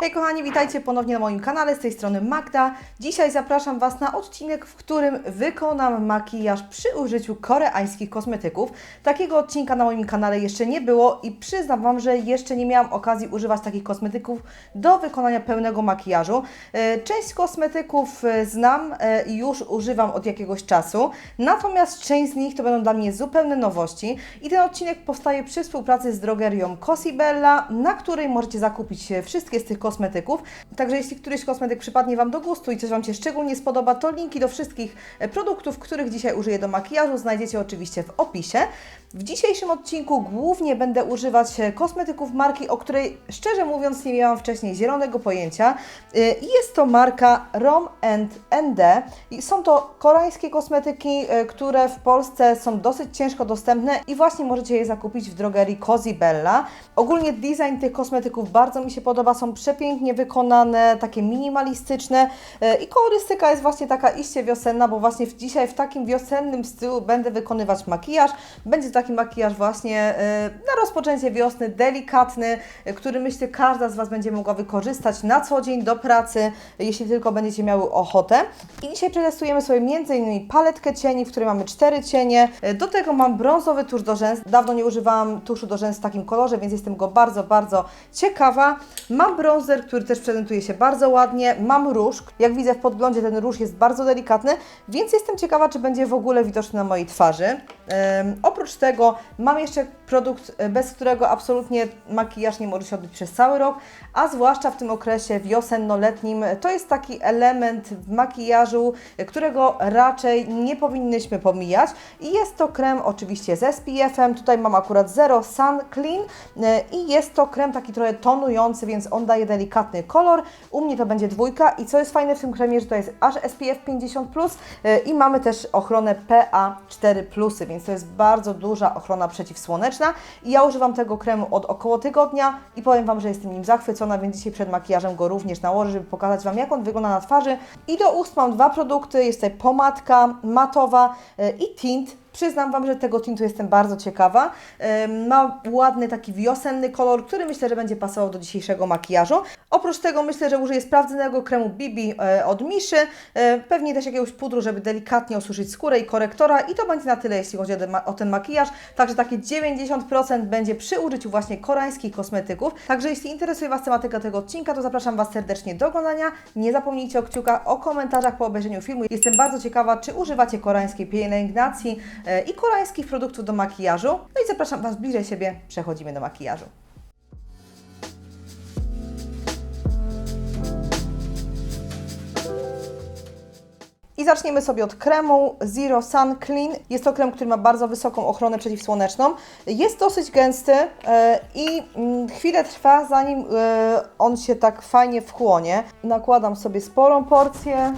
Hej kochani, witajcie ponownie na moim kanale, z tej strony Magda. Dzisiaj zapraszam Was na odcinek, w którym wykonam makijaż przy użyciu koreańskich kosmetyków. Takiego odcinka na moim kanale jeszcze nie było i przyznam Wam, że jeszcze nie miałam okazji używać takich kosmetyków do wykonania pełnego makijażu. E, Część kosmetyków e, znam e, i już używam od jakiegoś czasu, natomiast część z nich to będą dla mnie zupełne nowości i ten odcinek powstaje przy współpracy z drogerią Cosibella, na której możecie zakupić e, wszystkie z tych kosmetyków. Także jeśli któryś kosmetyk przypadnie Wam do gustu i coś Wam się szczególnie spodoba, to linki do wszystkich e, produktów, których dzisiaj użyję do makijażu, znajdziecie oczywiście w opisie. W dzisiejszym odcinku głównie będę używać e, kosmetyków marki, o której szczerze mówiąc nie miałam wcześniej zielonego pojęcia. E, jest to marka Rom ND. Są to koreańskie kosmetyki, które w Polsce są dosyć ciężko dostępne i właśnie możecie je zakupić w drogerii Cosibella. Ogólnie design tych kosmetyków bardzo mi się podoba, są przepięknie wykonane, takie minimalistyczne e, i kolorystyka jest właśnie taka iście wiosenna, bo właśnie dzisiaj w takim wiosennym stylu będę wykonywać makijaż. Będzie taki makijaż właśnie e, na rozpoczęcie wiosny, delikatny, e, który myślę każda z Was będzie mogła wykorzystać na co dzień do pracy, jeśli tylko będziecie miały ochotę. I dzisiaj przetestujemy sobie m.in. paletkę cieni, w której mamy cztery cienie. Do tego mam brązowy tusz do rzęs. Dawno nie używałam tuszu do rzęs w takim kolorze, więc jestem go bardzo, bardzo ciekawa. Mam bronzer, który też prezentuje się bardzo ładnie. Mam róż. Jak widzę w podglądzie ten róż jest bardzo delikatny, więc jestem ciekawa, czy będzie w ogóle widoczny na mojej twarzy. Oprócz tego mam jeszcze produkt, e, bez którego absolutnie makijaż nie może się odbyć przez cały rok, a zwłaszcza w tym okresie wiosenno-letnim. To jest taki element w makijażu, którego raczej nie powinnyśmy pomijać. I jest to krem oczywiście z SPF-em. Tutaj mam akurat Zero Sun Clean e, i jest to krem taki trochę tonujący, więc on daje delikatny kolor. U mnie to będzie dwójka i co jest fajne w tym kremie, że to jest aż SPF 50+, e, i mamy też ochronę PA4+, więc to jest bardzo duża ochrona przeciwsłoneczna i ja używam tego kremu od około tygodnia i powiem Wam, że jestem nim zachwycona, więc dzisiaj przed makijażem go również nałożę, żeby pokazać Wam jak on wygląda na twarzy. I do ust mam dwa produkty, jest tutaj pomadka matowa e, i tint. Przyznam Wam, że tego tintu jestem bardzo ciekawa. Ma ładny taki wiosenny kolor, który myślę, że będzie pasował do dzisiejszego makijażu. Oprócz tego myślę, że użyję sprawdzonego kremu BB e, od Miszy, e, pewnie też jakiegoś pudru, żeby delikatnie osuszyć skórę i korektora i to będzie na tyle, jeśli chodzi o ten, makijaż. Także takie 90% będzie przy użyciu właśnie koreańskich kosmetyków. Także jeśli interesuje Was tematyka tego odcinka, to zapraszam Was serdecznie do oglądania. Nie zapomnijcie o kciukach, o komentarzach po obejrzeniu filmu. Jestem bardzo ciekawa, czy używacie koreańskiej pielęgnacji i koreańskich produktów do makijażu. No i zapraszam Was bliżej siebie. Przechodzimy do makijażu. I zaczniemy sobie od kremu Zero Sun Clean. Jest to krem, który ma bardzo wysoką ochronę przeciwsłoneczną. Jest dosyć gęsty e, i mm, chwilę trwa, zanim e, on się tak fajnie wchłonie. Nakładam sobie sporą porcję.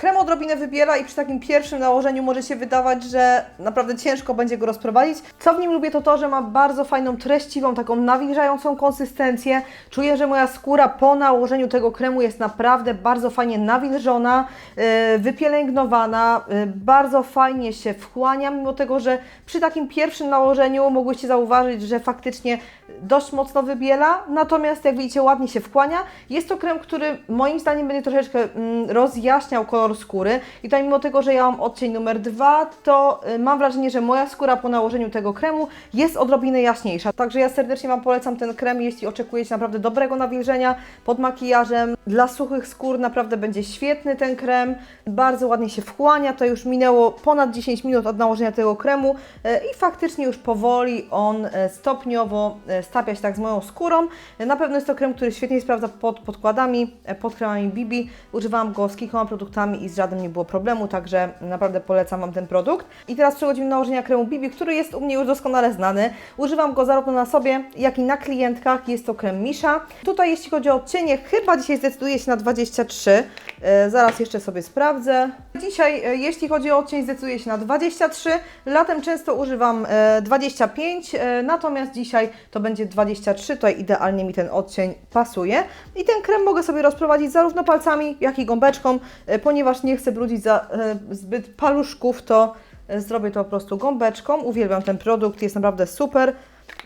Krem odrobinę wybiela i przy takim pierwszym nałożeniu może się wydawać, że naprawdę ciężko będzie go rozprowadzić. Co w nim lubię to to, że ma bardzo fajną, treściwą, taką nawilżającą konsystencję. Czuję, że moja skóra po nałożeniu tego kremu jest naprawdę bardzo fajnie nawilżona, yy, wypielęgnowana, yy, bardzo fajnie się wchłania, mimo tego, że przy takim pierwszym nałożeniu mogłyście zauważyć, że faktycznie dość mocno wybiela, natomiast jak widzicie ładnie się wchłania. Jest to krem, który moim zdaniem będzie troszeczkę mm, rozjaśniał kolor skóry i to mimo tego, że ja mam odcień numer dwa, to y, mam wrażenie, że moja skóra po nałożeniu tego kremu jest odrobinę jaśniejsza. Także ja serdecznie Wam polecam ten krem, jeśli oczekujecie naprawdę dobrego nawilżenia pod makijażem. Dla suchych skór naprawdę będzie świetny ten krem, bardzo ładnie się wchłania, to już minęło ponad 10 minut od nałożenia tego kremu y, i faktycznie już powoli on y, stopniowo stapia się tak z moją skórą. Na pewno jest to krem, który świetnie sprawdza pod podkładami, pod kremami BB. Używałam go z kilkoma produktami i z żadnym nie było problemu, także naprawdę polecam Wam ten produkt. I teraz przechodzimy do nałożenia kremu BB, który jest u mnie już doskonale znany. Używam go zarówno na sobie, jak i na klientkach. Jest to krem Misha. Tutaj jeśli chodzi o odcienie, chyba dzisiaj zdecyduję się na 23. E, zaraz jeszcze sobie sprawdzę. Dzisiaj, e, jeśli chodzi o odcień, zdecyduję się na 23. Latem często używam e, 25, e, natomiast dzisiaj to będzie 23. Tutaj idealnie mi ten odcień pasuje. I ten krem mogę sobie rozprowadzić zarówno palcami, jak i gąbeczką, ponieważ ponieważ nie chcę brudzić za e, zbyt paluszków, to e, zrobię to po prostu gąbeczką. Uwielbiam ten produkt, jest naprawdę super.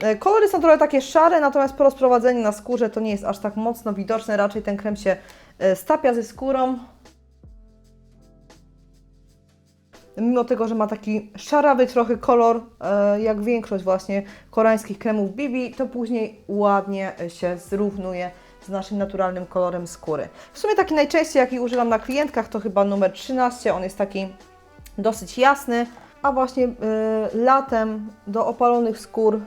E, Kolory są trochę takie szare, natomiast po rozprowadzeniu na skórze to nie jest aż tak mocno widoczne, raczej ten krem się stapia ze skórą. Mimo tego, że ma taki szarawy trochę kolor, jak większość właśnie koreańskich kremów BB, to później ładnie się zrównuje z naszym naturalnym kolorem skóry. W sumie taki najczęściej, jaki używam na klientkach, to chyba numer 13. On jest taki dosyć jasny, a właśnie y, latem do opalonych skór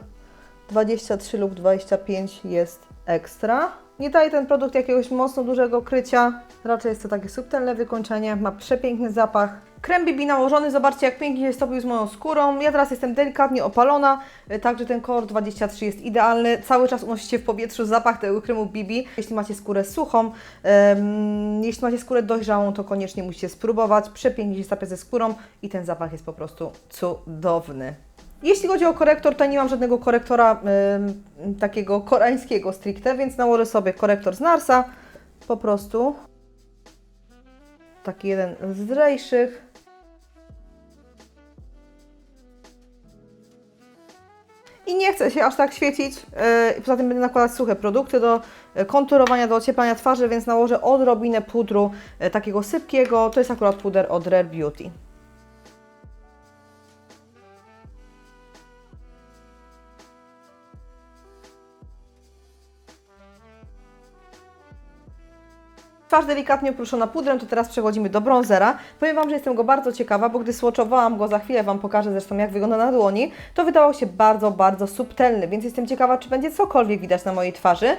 23 lub 25 jest ekstra. Nie daje ten produkt jakiegoś mocno dużego krycia, raczej jest to takie subtelne wykończenie, ma przepiękny zapach. Krem BB nałożony, zobaczcie jak pięknie się stopił z moją skórą. Ja teraz jestem delikatnie opalona, y, także ten kolor 23 jest idealny. Cały czas unosi się w powietrzu zapach tego kremu BB. Jeśli macie skórę suchą, em, jeśli macie skórę dojrzałą, to koniecznie musicie spróbować. Przepięknie się stapia ze skórą i ten zapach jest po prostu cudowny. Jeśli chodzi o korektor, to nie mam żadnego korektora ym, takiego koreańskiego stricte, więc nałożę sobie korektor z Narsa, po prostu. Taki jeden z lżejszych. I nie chcę się aż tak świecić, yy, poza tym będę nakładać suche produkty do yy, konturowania, do ocieplania twarzy, więc nałożę odrobinę pudru yy, takiego sypkiego, to jest akurat puder od Rare Beauty. Twarz delikatnie oprószona pudrem, to teraz przechodzimy do bronzera. Powiem Wam, że jestem go bardzo ciekawa, bo gdy swatchowałam go, za chwilę Wam pokażę zresztą jak wygląda na dłoni, to wydawał się bardzo, bardzo subtelny, więc jestem ciekawa, czy będzie cokolwiek widać na mojej twarzy.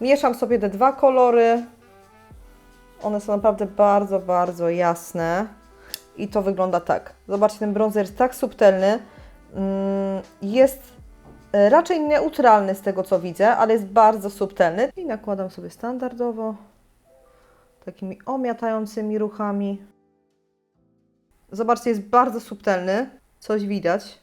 Mieszam sobie te dwa kolory. One są naprawdę bardzo, bardzo jasne. I to wygląda tak. Zobaczcie, ten bronzer jest tak subtelny. Mm, Jest e, raczej neutralny z tego co widzę, ale jest bardzo subtelny. I nakładam sobie standardowo takimi omiatającymi ruchami. Zobaczcie, jest bardzo subtelny, coś widać.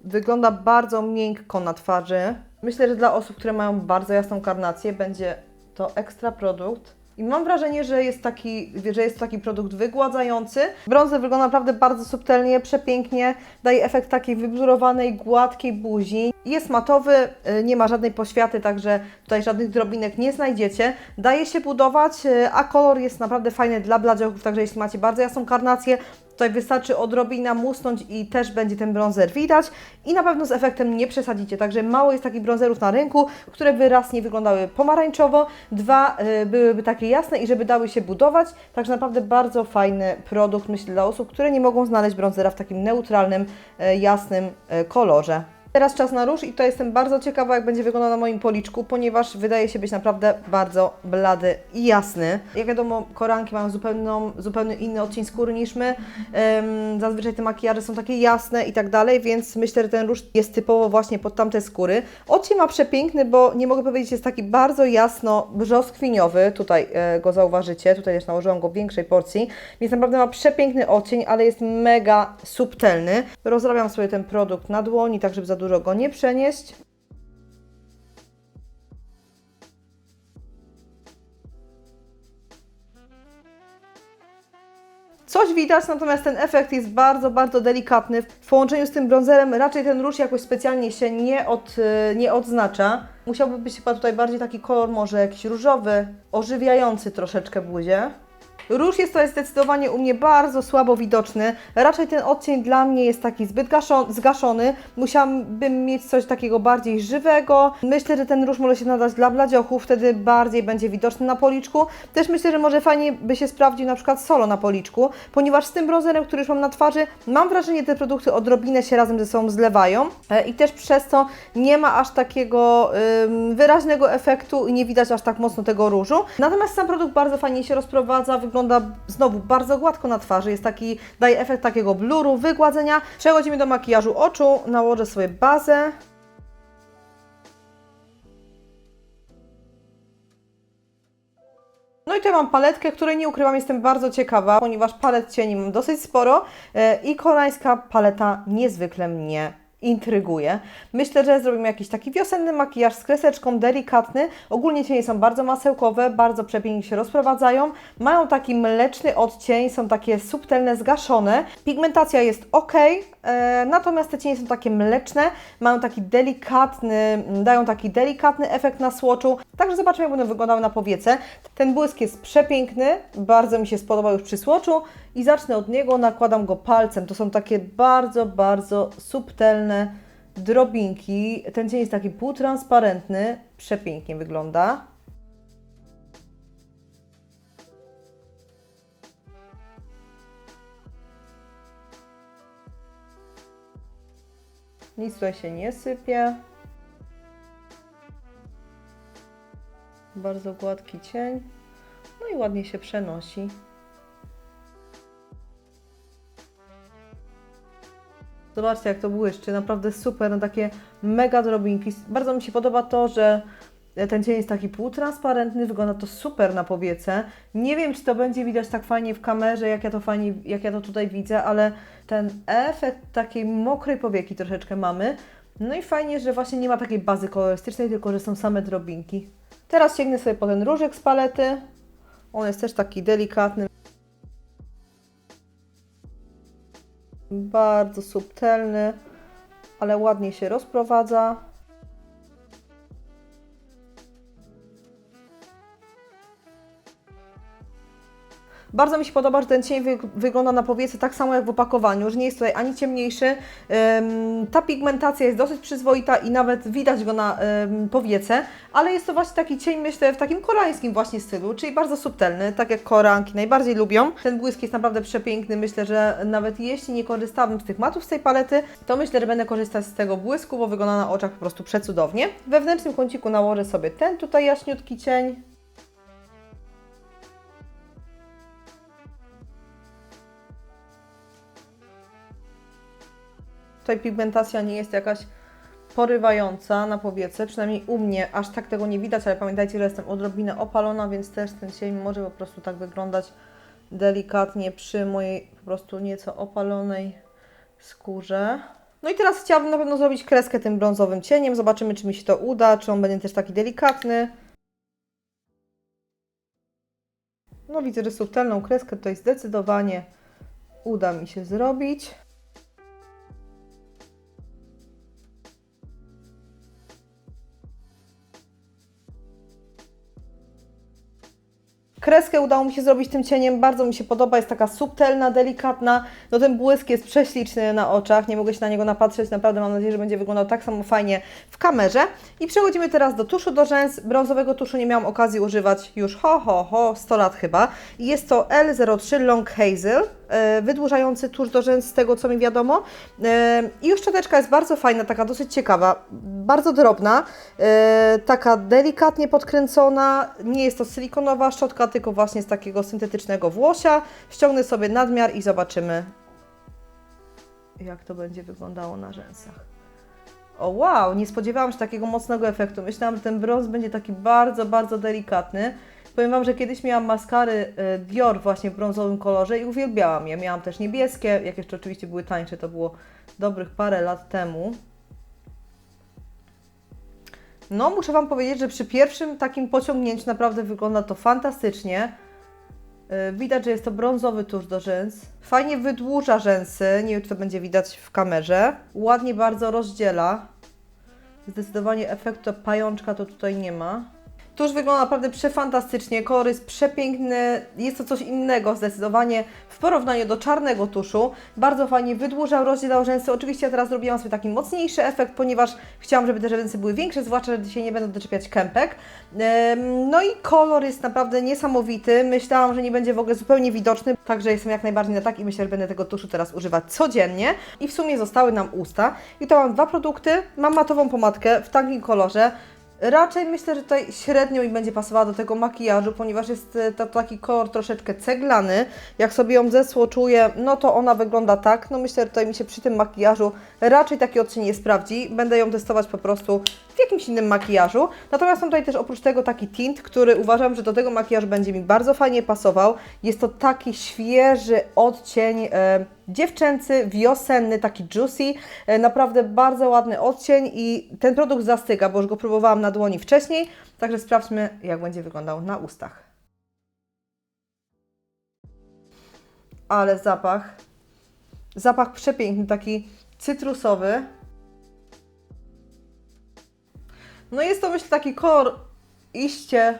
Wygląda bardzo miękko na twarzy. Myślę, że dla osób, które mają bardzo jasną karnację, będzie to ekstra produkt. I mam wrażenie, że jest taki, że jest taki produkt wygładzający. Bronzer wygląda naprawdę bardzo subtelnie, przepięknie, daje efekt takiej wyblurowanej, gładkiej buzi. Jest matowy, y, nie ma żadnej poświaty, także tutaj żadnych drobinek nie znajdziecie. Daje się budować, y, a kolor jest naprawdę fajny dla bladziochów, także jeśli macie bardzo jasną karnację, Tutaj wystarczy odrobina musnąć i też będzie ten bronzer widać i na pewno z efektem nie przesadzicie. Także mało jest takich bronzerów na rynku, które by raz nie wyglądały pomarańczowo, dwa y, byłyby takie jasne i żeby dały się budować. Także naprawdę bardzo fajny produkt, myślę, dla osób, które nie mogą znaleźć bronzera w takim neutralnym, y, jasnym y, kolorze. Teraz czas na róż i to jestem bardzo ciekawa, jak będzie wyglądał na moim policzku, ponieważ wydaje się być naprawdę bardzo blady i jasny. Jak wiadomo, koranki mają zupełną, zupełnie inny odcień skóry niż my. Ym, zazwyczaj te makijaże są takie jasne i tak dalej, więc myślę, że ten róż jest typowo właśnie pod tamte skóry. Odcień ma przepiękny, bo nie mogę powiedzieć, jest taki bardzo jasno brzoskwiniowy. Tutaj e, go zauważycie, tutaj też nałożyłam go w większej porcji, więc naprawdę ma przepiękny odcień, ale jest mega subtelny. Rozrabiam sobie ten produkt na dłoni, tak żeby dużo go nie przenieść. Coś widać, natomiast ten efekt jest bardzo, bardzo delikatny. W połączeniu z tym bronzerem raczej ten róż jakoś specjalnie się nie, od, y, nie odznacza. Musiałby być chyba tutaj bardziej taki kolor może jakiś różowy, ożywiający troszeczkę buzię. Róż jest to zdecydowanie u mnie bardzo słabo widoczny. Raczej ten odcień dla mnie jest taki zbyt gaszo- zgaszony. Musiałabym mieć coś takiego bardziej żywego. Myślę, że ten róż może się nadać dla bladziochów, wtedy bardziej będzie widoczny na policzku. Też myślę, że może fajnie by się sprawdził na przykład solo na policzku, ponieważ z tym bronzerem, który już mam na twarzy, mam wrażenie, że te produkty odrobinę się razem ze sobą zlewają e, i też przez to nie ma aż takiego wyraźnego efektu i nie widać aż tak mocno tego różu. Natomiast sam produkt bardzo fajnie się rozprowadza, wygląda znowu bardzo gładko na twarzy, jest taki, daje efekt takiego bluru, wygładzenia. Przechodzimy do makijażu oczu, nałożę sobie bazę. No i tutaj mam paletkę, której nie ukrywam, jestem bardzo ciekawa, ponieważ palet cieni mam dosyć sporo e, i koreańska paleta niezwykle mnie intryguje. Myślę, że zrobimy jakiś taki wiosenny makijaż z kreseczką, delikatny. Ogólnie cienie są bardzo masełkowe, bardzo przepięknie się rozprowadzają. Mają taki mleczny odcień, są takie subtelne, zgaszone. Pigmentacja jest ok, e, natomiast te cienie są takie mleczne, mają taki delikatny, dają taki delikatny efekt na słoczu. Także zobaczymy, jak będą wyglądały na powiece. Ten błysk jest przepiękny, bardzo mi się spodobał już przy słoczu i zacznę od niego, nakładam go palcem. To są takie bardzo, bardzo subtelne drobinki. Ten cień jest taki półtransparentny, przepięknie wygląda. Nic tutaj się nie sypie. Bardzo gładki cień. No i ładnie się przenosi. Zobaczcie, jak to błyszczy. Naprawdę super. No takie mega drobinki. Bardzo mi się podoba to, że ten cień jest taki półtransparentny. Wygląda to super na powiece. Nie wiem, czy to będzie widać tak fajnie w kamerze, jak ja to fajnie, jak ja to tutaj widzę, ale ten efekt takiej mokrej powieki troszeczkę mamy. No i fajnie, że właśnie nie ma takiej bazy kolorystycznej, tylko że są same drobinki. Teraz sięgnę sobie po ten różek z palety. On jest też taki delikatny. Bardzo subtelny, ale ładnie się rozprowadza. Bardzo mi się podoba, że ten cień wy wygląda na powiece tak samo jak w opakowaniu, że nie jest tutaj ani ciemniejszy. Ym, ta pigmentacja jest dosyć przyzwoita i nawet widać go na ym, powiece, ale jest to właśnie taki cień, myślę, w takim koreańskim właśnie stylu, czyli bardzo subtelny, tak jak koreanki najbardziej lubią. Ten błysk jest naprawdę przepiękny, myślę, że nawet jeśli nie korzystałabym z tych matów z tej palety, to myślę, że będę korzystać z tego błysku, bo wygląda na oczach po prostu przecudownie. W wewnętrznym kąciku nałożę sobie ten tutaj jaśniutki cień. Tutaj pigmentacja nie jest jakaś porywająca na powiece, przynajmniej u mnie aż tak tego nie widać, ale pamiętajcie, że jestem odrobinę opalona, więc też ten cień może po prostu tak wyglądać delikatnie przy mojej po prostu nieco opalonej skórze. No i teraz chciałabym na pewno zrobić kreskę tym brązowym cieniem, zobaczymy czy mi się to uda, czy on będzie też taki delikatny. No widzę, że subtelną kreskę tutaj zdecydowanie uda mi się zrobić. Kreskę udało mi się zrobić tym cieniem, bardzo mi się podoba, jest taka subtelna, delikatna. No ten błysk jest prześliczny na oczach, nie mogę się na niego napatrzeć, naprawdę mam nadzieję, że będzie wyglądał tak samo fajnie w kamerze. I przechodzimy teraz do tuszu do rzęs. Brązowego tuszu nie miałam okazji używać już ho, ho, ho, 100 lat chyba. I jest to L03 Long Hazel, wydłużający tusz do rzęs z tego co mi wiadomo. E, I już szczoteczka jest bardzo fajna, taka dosyć ciekawa, bardzo drobna, e, taka delikatnie podkręcona, nie jest to silikonowa szczotka, tylko właśnie z takiego syntetycznego włosia. Ściągnę sobie nadmiar i zobaczymy, jak to będzie wyglądało na rzęsach. O wow, nie spodziewałam się takiego mocnego efektu. Myślałam, że ten brąz będzie taki bardzo, bardzo delikatny. Powiem Wam, że kiedyś miałam maskary e, Dior właśnie w brązowym kolorze i uwielbiałam je. Miałam też niebieskie, jak jeszcze oczywiście były tańsze, to było dobrych parę lat temu. No, muszę Wam powiedzieć, że przy pierwszym takim pociągnięciu naprawdę wygląda to fantastycznie. Yy, Widać, że jest to brązowy tusz do rzęs. Fajnie wydłuża rzęsy, nie wiem czy to będzie widać w kamerze. Ładnie bardzo rozdziela. Zdecydowanie efektu pajączka to tutaj nie ma. Tusz wygląda naprawdę przefantastycznie, kolor jest przepiękny, jest to coś innego zdecydowanie w porównaniu do czarnego tuszu. Bardzo fajnie wydłużał, rozdzielał rzęsy. Oczywiście ja teraz zrobiłam sobie taki mocniejszy efekt, ponieważ chciałam, żeby te rzęsy były większe, zwłaszcza, że dzisiaj nie będę doczepiać kępek. No i kolor jest naprawdę niesamowity. Myślałam, że nie będzie w ogóle zupełnie widoczny, także jestem jak najbardziej na tak i myślę, że będę tego tuszu teraz używać codziennie. I w sumie zostały nam usta. I to mam dwa produkty. Mam matową pomadkę w takim kolorze. Raczej myślę, że tutaj średnio mi będzie pasowała do tego makijażu, ponieważ jest e, to taki kolor troszeczkę ceglany. Jak sobie ją zesłoczuję, no to ona wygląda tak. No myślę, że tutaj mi się przy tym makijażu raczej taki odcień nie sprawdzi. Będę ją testować po prostu w jakimś innym makijażu. Natomiast mam tutaj też oprócz tego taki tint, który uważam, że do tego makijażu będzie mi bardzo fajnie pasował. Jest to taki świeży odcień e, dziewczęcy, wiosenny, taki juicy, e, naprawdę bardzo ładny odcień i ten produkt zastyga, bo już go próbowałam na dłoni wcześniej, także sprawdźmy jak będzie wyglądał na ustach. Ale zapach, zapach przepiękny, taki cytrusowy. No jest to myślę taki kolor iście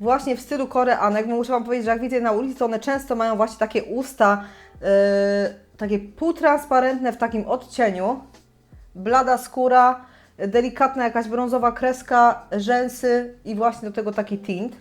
właśnie w stylu koreanek, bo muszę Wam powiedzieć, że jak widzę na ulicy, one często mają właśnie takie usta, yy, takie półtransparentne w takim odcieniu, blada skóra, delikatna jakaś brązowa kreska, rzęsy i właśnie do tego taki tint.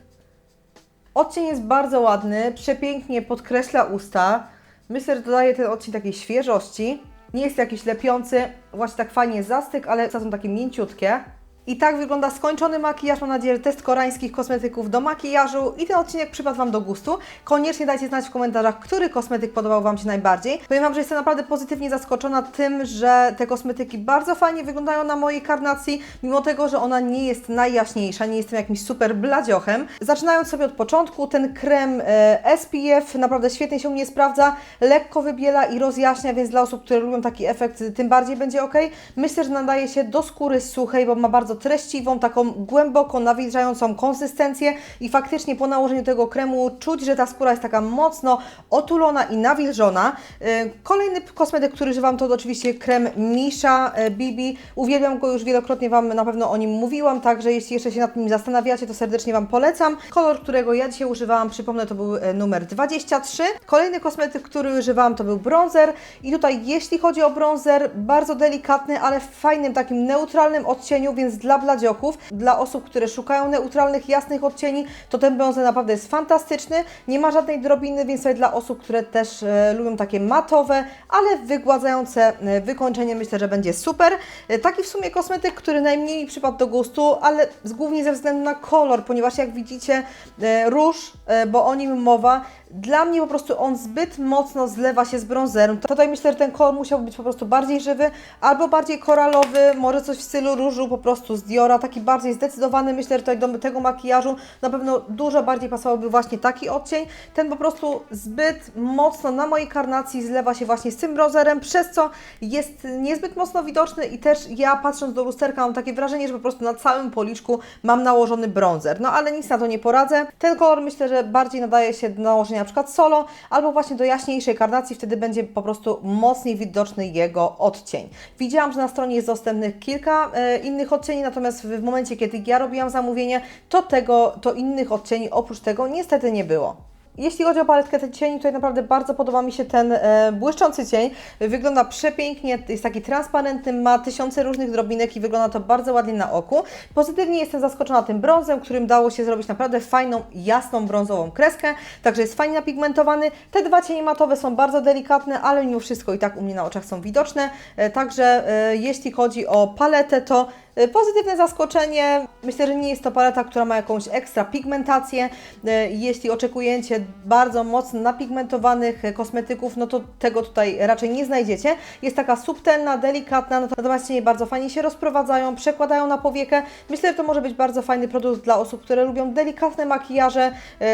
Odcień jest bardzo ładny, przepięknie podkreśla usta. Myślę, że dodaje ten odcień takiej świeżości. Nie jest jakiś lepiący, właśnie tak fajnie zastyk, ale są takie mięciutkie. I tak wygląda skończony makijaż. Mam nadzieję, że test koreańskich kosmetyków do makijażu i ten odcinek przypadł Wam do gustu. Koniecznie dajcie znać w komentarzach, który kosmetyk podobał Wam się najbardziej. Powiem Wam, że jestem naprawdę pozytywnie zaskoczona tym, że te kosmetyki bardzo fajnie wyglądają na mojej karnacji, mimo tego, że ona nie jest najjaśniejsza, nie jestem jakimś super bladziochem. Zaczynając sobie od początku, ten krem e, SPF naprawdę świetnie się u mnie sprawdza, lekko wybiela i rozjaśnia, więc dla osób, które lubią taki efekt, tym bardziej będzie ok. Myślę, że nadaje się do skóry suchej, bo ma bardzo treściwą, taką głęboko nawilżającą konsystencję i faktycznie po nałożeniu tego kremu czuć, że ta skóra jest taka mocno otulona i nawilżona. Yy, Kolejny kosmetyk, który używam to oczywiście krem Misha e, Bibi. Uwielbiam go już wielokrotnie Wam na pewno o nim mówiłam, także jeśli jeszcze się nad nim zastanawiacie, to serdecznie Wam polecam. Kolor, którego ja dzisiaj używałam, przypomnę, to był e, numer 23. Kolejny kosmetyk, który używałam, to był bronzer i tutaj jeśli chodzi o bronzer, bardzo delikatny, ale w fajnym, takim neutralnym odcieniu, więc dla bladzioków, dla osób, które szukają neutralnych, jasnych odcieni, to ten bronzer naprawdę jest fantastyczny. Nie ma żadnej drobiny, więc dla osób, które też e, lubią takie matowe, ale wygładzające e, wykończenie, myślę, że będzie super. E, taki w sumie kosmetyk, który najmniej przypadł do gustu, ale z, głównie ze względu na kolor, ponieważ jak widzicie, e, róż, e, bo o nim mowa, dla mnie po prostu on zbyt mocno zlewa się z bronzerem. Tutaj myślę, że ten kolor musiałby być po prostu bardziej żywy, albo bardziej koralowy, może coś w stylu różu po prostu z Diora, taki bardziej zdecydowany. Myślę, że tutaj do tego makijażu na pewno dużo bardziej pasowałby właśnie taki odcień. Ten po prostu zbyt mocno na mojej karnacji zlewa się właśnie z tym bronzerem, przez co jest niezbyt mocno widoczny i też ja patrząc do lusterka mam takie wrażenie, że po prostu na całym policzku mam nałożony bronzer. No ale nic na to nie poradzę. Ten kolor myślę, że bardziej nadaje się do nałożenia na przykład solo, albo właśnie do jaśniejszej karnacji, wtedy będzie po prostu mocniej widoczny jego odcień. Widziałam, że na stronie jest dostępnych kilka e, innych odcieni, natomiast w, momencie, kiedy ja robiłam zamówienie, to tego, to innych odcieni oprócz tego niestety nie było. Jeśli chodzi o paletkę tych cieni, to naprawdę bardzo podoba mi się ten e, błyszczący cień. Wygląda przepięknie, jest taki transparentny, ma tysiące różnych drobinek i wygląda to bardzo ładnie na oku. Pozytywnie jestem zaskoczona tym brązem, którym dało się zrobić naprawdę fajną, jasną brązową kreskę, także jest fajnie napigmentowany. Te dwa cienie matowe są bardzo delikatne, ale mimo wszystko i tak u mnie na oczach są widoczne. E, także e, jeśli chodzi o paletę, to Pozytywne zaskoczenie. Myślę, że nie jest to paleta, która ma jakąś ekstra pigmentację. E, Jeśli oczekujecie bardzo mocno napigmentowanych e, kosmetyków, no to tego tutaj raczej nie znajdziecie. Jest taka subtelna, delikatna, natomiast cienie bardzo fajnie się rozprowadzają, przekładają na powiekę. Myślę, że to może być bardzo fajny produkt dla osób, które lubią delikatne makijaże,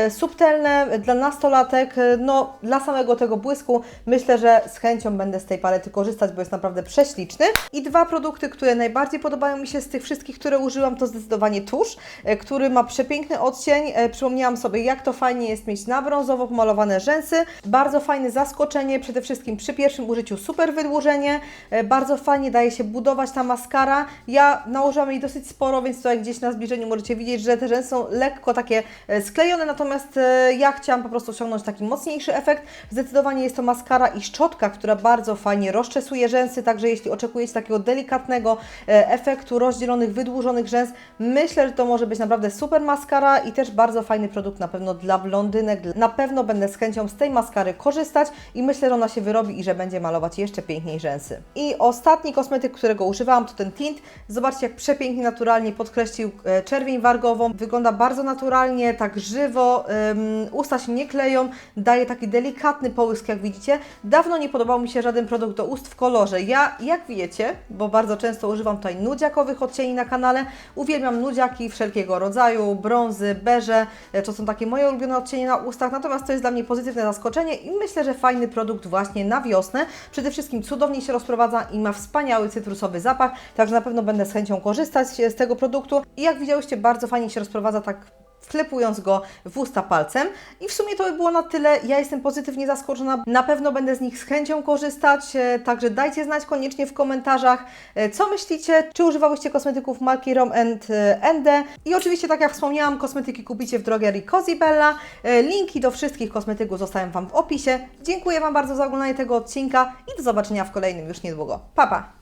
subtelne, dla nastolatek, no dla samego tego błysku. Myślę, że z chęcią będę z tej palety korzystać, bo jest naprawdę prześliczny. I dwa produkty, które najbardziej podobają mi się z tych wszystkich, które użyłam, to zdecydowanie tusz, e, który ma przepiękny odcień. E, Przypomniałam sobie, jak to fajnie jest mieć na brązowo pomalowane rzęsy. Bardzo fajne zaskoczenie, przede wszystkim przy pierwszym użyciu super wydłużenie. E, Bardzo fajnie daje się budować ta maskara. Ja nałożyłam jej dosyć sporo, więc tutaj gdzieś na zbliżeniu możecie widzieć, że te rzęsy są lekko takie sklejone, natomiast ja chciałam po prostu osiągnąć taki mocniejszy efekt. Zdecydowanie jest to maskara i szczotka, która bardzo fajnie rozczesuje rzęsy, także jeśli oczekujecie takiego delikatnego e, rozdzielonych, wydłużonych rzęs, myślę, że to może być naprawdę super maskara i też bardzo fajny produkt na pewno dla blondynek. Na pewno będę z chęcią z tej maskary korzystać i myślę, że ona się wyrobi i że będzie malować jeszcze piękniej rzęsy. I ostatni kosmetyk, którego używałam, to ten tint. Zobaczcie, jak przepięknie, naturalnie podkreślił e, czerwień wargową. Wygląda bardzo naturalnie, tak żywo, ym, usta się nie kleją, daje taki delikatny połysk, jak widzicie. Dawno nie podobał mi się żaden produkt do ust w kolorze. Ja, jak wiecie, bo bardzo często używam tutaj nudziakowych nowych odcieni na kanale. Uwielbiam nudziaki wszelkiego rodzaju, brązy, beże, e, to są takie moje ulubione odcienie na ustach, natomiast to jest dla mnie pozytywne zaskoczenie i myślę, że fajny produkt właśnie na wiosnę. Przede wszystkim cudownie się rozprowadza i ma wspaniały cytrusowy zapach, także na pewno będę z chęcią korzystać z tego produktu i jak widziałyście bardzo fajnie się rozprowadza tak wklepując go w usta palcem. I w sumie to by było na tyle. Ja jestem pozytywnie zaskoczona. Na pewno będę z nich z chęcią korzystać. e, Także dajcie znać koniecznie w komentarzach, e, co myślicie. Czy używałyście kosmetyków marki Rom ND? I oczywiście, tak jak wspomniałam, kosmetyki kupicie w drogerii Cosibella. E, Linki do wszystkich kosmetyków zostawiam Wam w opisie. Dziękuję Wam bardzo za oglądanie tego odcinka i do zobaczenia w kolejnym już niedługo. Pa, pa!